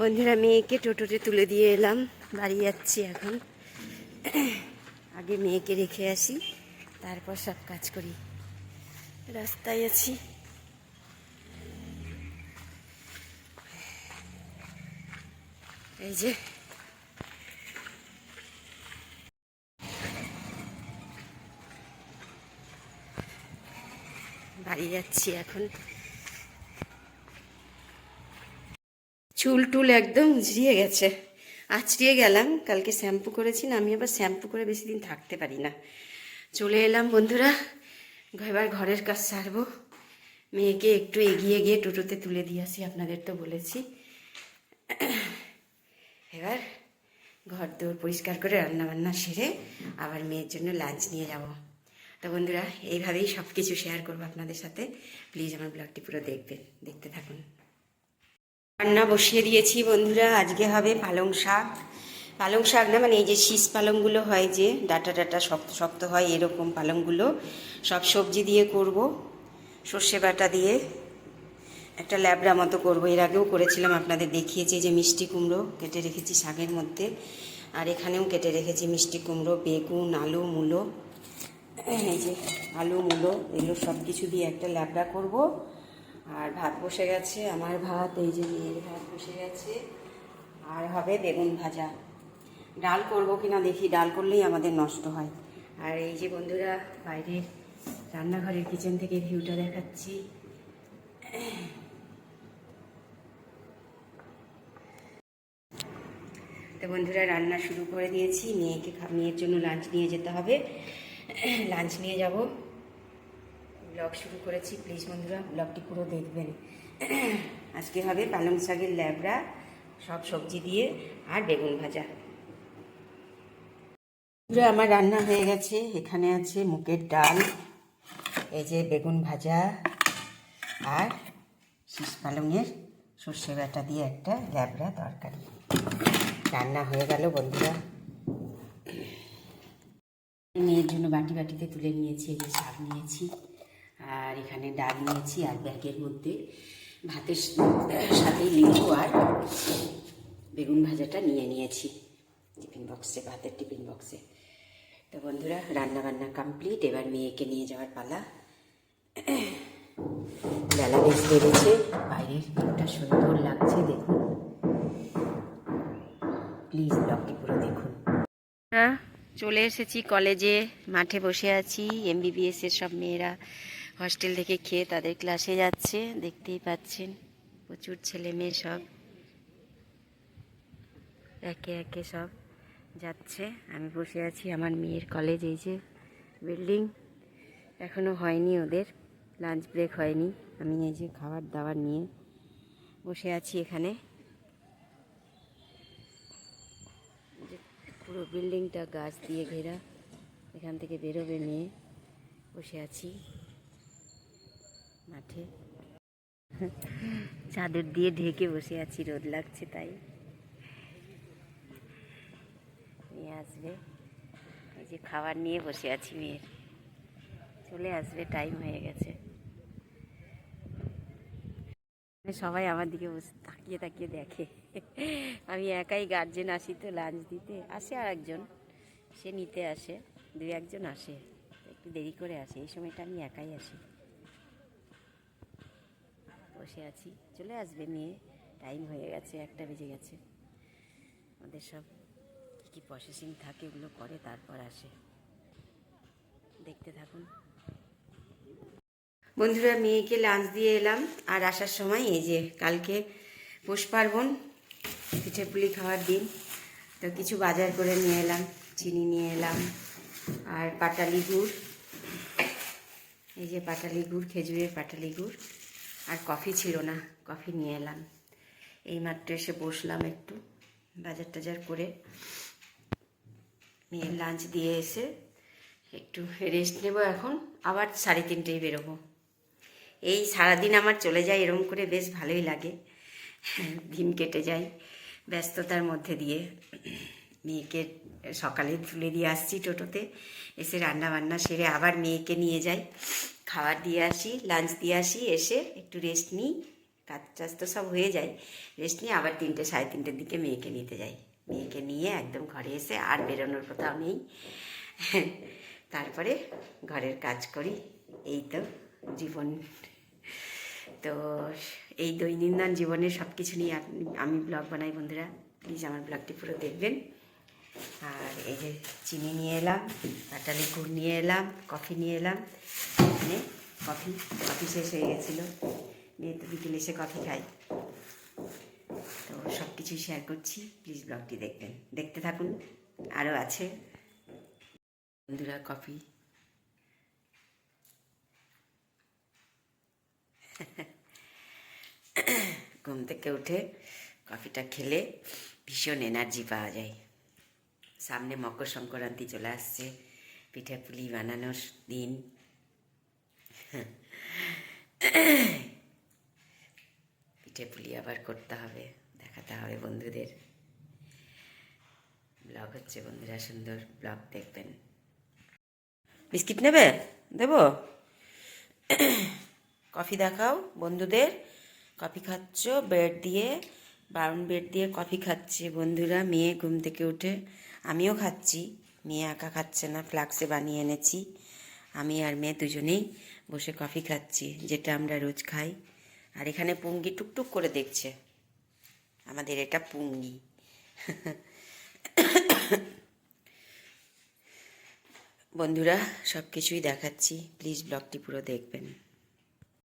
বন্ধুরা, মেয়েকে টোটোতে তুলে দিয়ে এলাম। বাড়ি যাচ্ছি এখন। আগে মেয়েকে রেখে আসি, তারপর সব কাজ করি। রাস্তায় আছি। এই যে। বাড়ি যাচ্ছি এখন। চুল টুল একদম ঝিয়ে গেছে। আছড়িয়ে গেলাম, কালকে শ্যাম্পু করেছি না, আমি আবার শ্যাম্পু করে বেশি দিন থাকতে পারি না। চলে এলাম বন্ধুরা, এবার ঘরের কাজ সারবো। মেয়েকে একটু এগিয়ে গিয়ে টোটোতে তুলে দিয়ে আসি, আপনাদের তো বলেছি। এবার ঘর দৌড় পরিষ্কার করে রান্না বান্না সেরে আবার মেয়ের জন্য লাঞ্চ নিয়ে যাব। তো বন্ধুরা, এইভাবেই সব কিছু শেয়ার করব আপনাদের সাথে। প্লিজ আমার ব্লগটি পুরো দেখবেন, দেখতে থাকুন। রান্না বসিয়ে দিয়েছি বন্ধুরা, আজকে হবে পালং শাক। পালং শাক না মানে এই যে শীষ পালংগুলো হয় যে, ডাটা ডাটা শক্ত শক্ত হয় এরকম পালংগুলো, সব সবজি দিয়ে করব, সর্ষে বাটা দিয়ে। একটা ল্যাবড়া মতো করব, এর আগেও করেছিলাম, আপনাদের দেখিয়েছি যে মিষ্টি কুমড়ো কেটে রেখেছি শাকের মধ্যে। আর এখানেও কেটে রেখেছি মিষ্টি কুমড়ো, বেগুন, আলু, মূলো। এই যে আলু, মূলো, এগুলো সব কিছু দিয়ে একটা ল্যাবড়া করব। আর ভাত বসে গেছে, আমার ভাত, এই যে মেয়ের ভাত বসে গেছে। আর হবে বেগুন ভাজা। ডাল করব কিনা দেখি, ডাল করলেই আমাদের নষ্ট হয়। আর এই যে বন্ধুরা, বাইরের রান্নাঘরের কিচেন থেকে ভিউটা দেখাচ্ছি। তো বন্ধুরা, রান্না শুরু করে দিয়েছি। মেয়েকে মেয়ের জন্য লাঞ্চ নিয়ে যেতে হবে। লাঞ্চ নিয়ে যাব। ব্লগ শুরু করেছি প্লিজ বন্ধুরা ব্লগটি পুরো দেখবেন। আজকে হবে পালং শাকের ল্যাবড়া সব সবজি দিয়ে আর বেগুন ভাজা। বন্ধুরা, আমার রান্না হয়ে গেছে। এখানে আছে মুগের ডাল এই যে বেগুন ভাজা আর শীষ পালংয়ের সর্ষে বাটা দিয়ে একটা ল্যাবড়া তরকারি। রান্না হয়ে গেল বন্ধুরা। মেয়ের জন্য বাটি বাটিতে তুলে নিয়েছি এই যে শাক নিয়েছি। আর এখানে ডাল নিয়েছি আর ব্যাগের মধ্যে ভাতের সাথে লেবু আর বেগুন ভাজাটা নিয়ে নিয়েছি টিফিন বক্সে, ভাতের টিফিন বক্সে। তো বন্ধুরা রান্না বান্না কমপ্লিট। এবার মেয়েকে নিয়ে যাওয়ার পালা। বেলা বেশ বেড়েছে। বাইরের ভিউটা সুন্দর লাগছে, দেখুন। প্লিজ ব্লগটি পুরো দেখুন। চলে এসেছি কলেজে, মাঠে বসে আছি। এমবিবিএস এর সব মেয়েরা হস্টেল থেকে খেয়ে তাদের ক্লাসে যাচ্ছে, দেখতেই পাচ্ছেন, প্রচুর ছেলে মেয়ে সব। একে একে সব যাচ্ছে। আমি বসে আছি, আমার মেয়ের কলেজ এই যে বিল্ডিং এখনও হয়নি ওদের লাঞ্চ ব্রেক হয়নি। আমি এই যে খাবার দাবার নিয়ে বসে আছি এখানে। পুরো বিল্ডিংটা গাছ দিয়ে ঘেরা, এখান থেকে বেরোবে মেয়ে। বসে আছি। মাঠে। চাদর দিয়ে ঢেকে বসে আছি, রোদ লাগছে তাই। নিয়ে আসবে। এই যে খাবার নিয়ে বসে আছি মেয়ের। চলে আসবে টাইম হয়ে গেছে। সবাই আমার দিকে বসে, তাকিয়ে তাকিয়ে দেখে। আমি একাই গার্জেন আসি তো লাঞ্চ দিতে। আসে আর একজন সে নিতে আসে। দু একজন আসে। একটু দেরি করে আসে। এই সময়টা আমি একাই আসি। বসে আছি। চলে আসবে মেয়ে। টাইম হয়ে গেছে, একটা বেজে গেছে। আমাদের সব কী কী প্রসেসিং থাকে ওগুলো করে, তারপর আসে। দেখতে থাকুন। বন্ধুরা, মেয়েকে লাঞ্চ দিয়ে এলাম। আর আসার সময় এই যে কালকে পৌষ পার্বণ, পিঠে পুলি খাওয়ার দিন। তো কিছু বাজার করে নিয়ে এলাম, চিনি নিয়ে এলাম। আর পাটালি গুড়। এই যে পাটালি গুড়, খেজুরের পাটালি গুড়। আর কফি ছিল না, কফি নিয়ে এলাম। এইমাত্র এসে বসলাম একটু, বাজার টাজার করে। মেয়ের লাঞ্চ দিয়ে এসে একটু রেস্ট নেব এখন, আবার সাড়ে তিনটেই বেরোবো। এই সারাদিন আমার চলে যায় এরকম করে, বেশ ভালোই লাগে। দিন কেটে যায় ব্যস্ততার মধ্যে দিয়ে। মেয়েকে সকালে তুলে দিয়ে আসছি টোটোতে। এসে রান্না বান্না সেরে আবার মেয়েকে নিয়ে যাই। খাবার দিয়ে আসি লাঞ্চ দিয়ে আসি, এসে একটু রেস্ট নিই, কাজ টাজ তো সব হয়ে যায়। রেস্ট নিয়ে আবার তিনটে, সাড়ে তিনটের দিকে মেয়েকে নিতে যাই। মেয়েকে নিয়ে একদম ঘরে এসে আর বেরোনোর কোথাও নেই। তারপরে ঘরের কাজ করি। এই তো জীবন। তো এই দৈনন্দিন জীবনের সব কিছু নিয়ে আমি ব্লগ বানাই বন্ধুরা। প্লিজ আমার ব্লগটি পুরো দেখবেন। আর এই যে চিনি নিয়ে এলাম পাটালি গুড় নিয়ে এলাম, কফি নিয়ে এলাম। এখানে কফি কফি শেষ হয়ে গেছিল। নিয়ে তো বিকেলে এসে কফি খাই। তো সব কিছুই শেয়ার করছি। প্লিজ ব্লগটি দেখবেন। দেখতে থাকুন। আরও আছে। বন্ধুরা, কফি। ঘুম থেকে উঠে কফিটা খেলে ভীষণ এনার্জি পাওয়া যায়। সামনে মকর সংক্রান্তি চলে আসছে, পিঠে পুলি বানানোর দিন। পিঠে পুলি আবার করতে হবে, দেখাতে হবে বন্ধুদের। ব্লগ হচ্ছে বন্ধুরা, সুন্দর ব্লগ দেখবেন। বিস্কিট নেবে? দেবো? কফি দেখাও বন্ধুদের। কফি খাচ্ছ, ব্রেড দিয়ে ব্রাউন ব্রেড দিয়ে কফি খাচ্ছে। বন্ধুরা, মেয়ে ঘুম থেকে উঠে আমিও খাচ্ছি। মেয়ে একা খাচ্ছে না, ফ্লাক্সে বানিয়ে এনেছি। আমি আর মেয়ে দুজনেই বসে কফি খাচ্ছি, যেটা আমরা রোজ খাই। আর এখানে পুঙ্গি টুকটুক করে দেখছে। আমাদের এটা পুঙ্গি। বন্ধুরা সব কিছুই দেখাচ্ছি। প্লিজ ব্লগটি পুরো দেখবেন।